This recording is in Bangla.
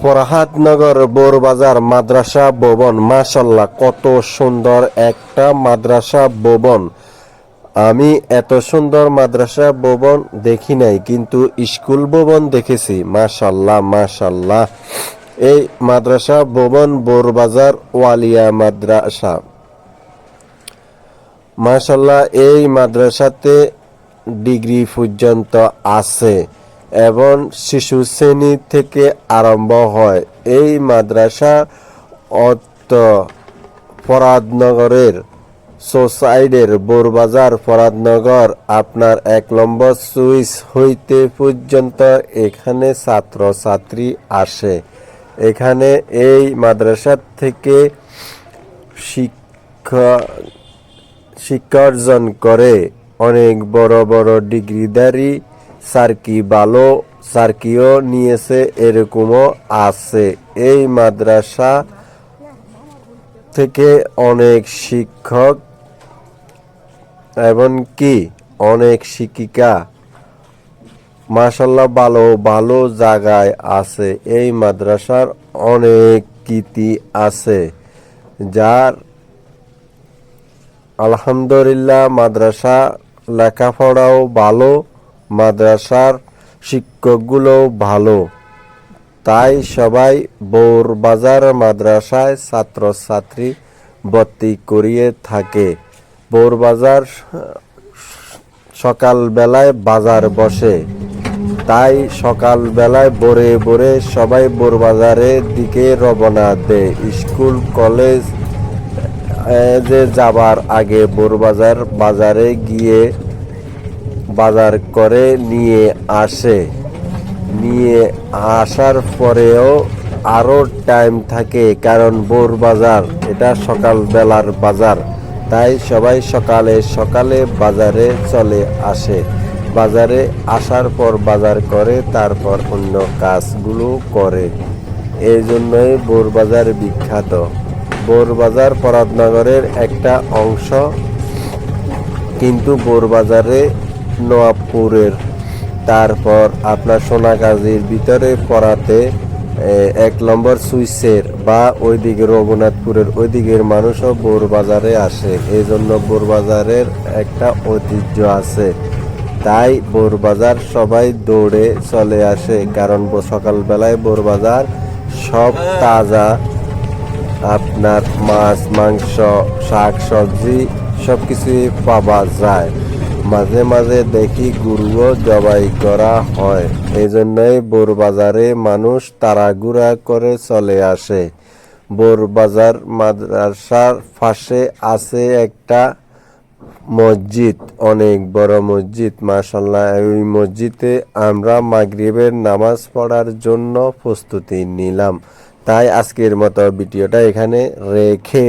ফরহাদনগর বোরবাজার মাদ্রাসা ভবন। মাশাল্লাহ কত সুন্দর একটা মাদ্রাসা ভবন। আমি এত সুন্দর মাদ্রাসা ভবন দেখি নাই, কিন্তু স্কুল ভবন দেখেছি। মাশাল্লাহ মাশাল্লাহ এই মাদ্রাসা ভবন বোরবাজার ওয়ালিয়া মাদ্রাসা। মাশাল্লাহ এই মাদ্রাসাতে ডিগ্রি পর্যন্ত আছে। এবং শিশু শ্রেণি থেকে আরম্ভ হয়। এই মাদ্রাসা অত ফরাদনগরের সোসাইডের বোরবাজার ফরাদনগর আপনার এক নম্বর সুইচ হইতে পর্যন্ত এখানে ছাত্র ছাত্রী আসে। এখানে এই মাদ্রাসা থেকে শিক্ষা শিক্ষা অর্জন করে। অনেক বড় বড় ডিগ্রিধারী সার্কি ভালো সার্কিও নিয়েছে, এরকমও আছে। এই মাদ্রাসা থেকে অনেক শিক্ষক এবং কি, অনেক শিক্ষিকা। মাশাল্লাহ ভালো ভালো জায়গায় আছে। এই মাদ্রাসার অনেক কীতি আছে। যার আলহামদুলিল্লাহ মাদ্রাসা লেখাপড়াও ভালো। মাদ্রাসার শিক্ষকগুলোও ভালো। তাই সবাই বোর বাজার মাদ্রাসায় ছাত্রছাত্রী ভর্তি করিয়ে থাকে। বোর বাজার সকালবেলায় বাজার বসে। তাই সকালবেলায় ভোরে ভোরে সবাই বোর বাজারের দিকে রওনা দেয়। স্কুল, কলেজ যে যাবার আগে বোরবাজার বাজারে গিয়ে বাজার করে নিয়ে আসে। নিয়ে আসার পরেও আরও টাইম থাকে, কারণ বোর বাজার, এটা সকালবেলার বাজার। তাই সবাই সকালে সকালে বাজারে চলে আসে। বাজারে আসার পর বাজার করে, তারপর অন্য কাজগুলো করে। এই জন্যই বোর বাজার বিখ্যাত। বোরবাজার পরাদনগরের একটা অংশ। কিন্তু বোরবাজারে নোয়াবপুরের তারপর আপনার সোনাগাজীর ভিতরে পড়াতে এক নম্বর সুইসের বা ওইদিকে রঘুনাথপুরের ওইদিকের মানুষও বোরবাজারে আসে। এই জন্য বোরবাজারের একটা ঐতিহ্য আছে। তাই বোরবাজার সবাই দৌড়ে চলে আসে, কারণ সকালবেলায় বোরবাজার সব তাজা। আপনার মাছ, মাংস শাক সবজি সব কিছুই পাওয়া যায়। মাঝে মাঝে দেখি গরুও জবাই করা হয়। এই জন্যই বোরবাজারে মানুষ তাড়াগুড়া করে চলে আসে। বোরবাজার মাদ্রাসার পাশে আছে একটা মসজিদ, অনেক বড় মসজিদ মাশাল্লাহ ওই মসজিদে আমরা মাগরিবের নামাজ পড়ার জন্য প্রস্তুতি নিলাম। তাই আজকের মতো ভিডিওটা এখানে রেখে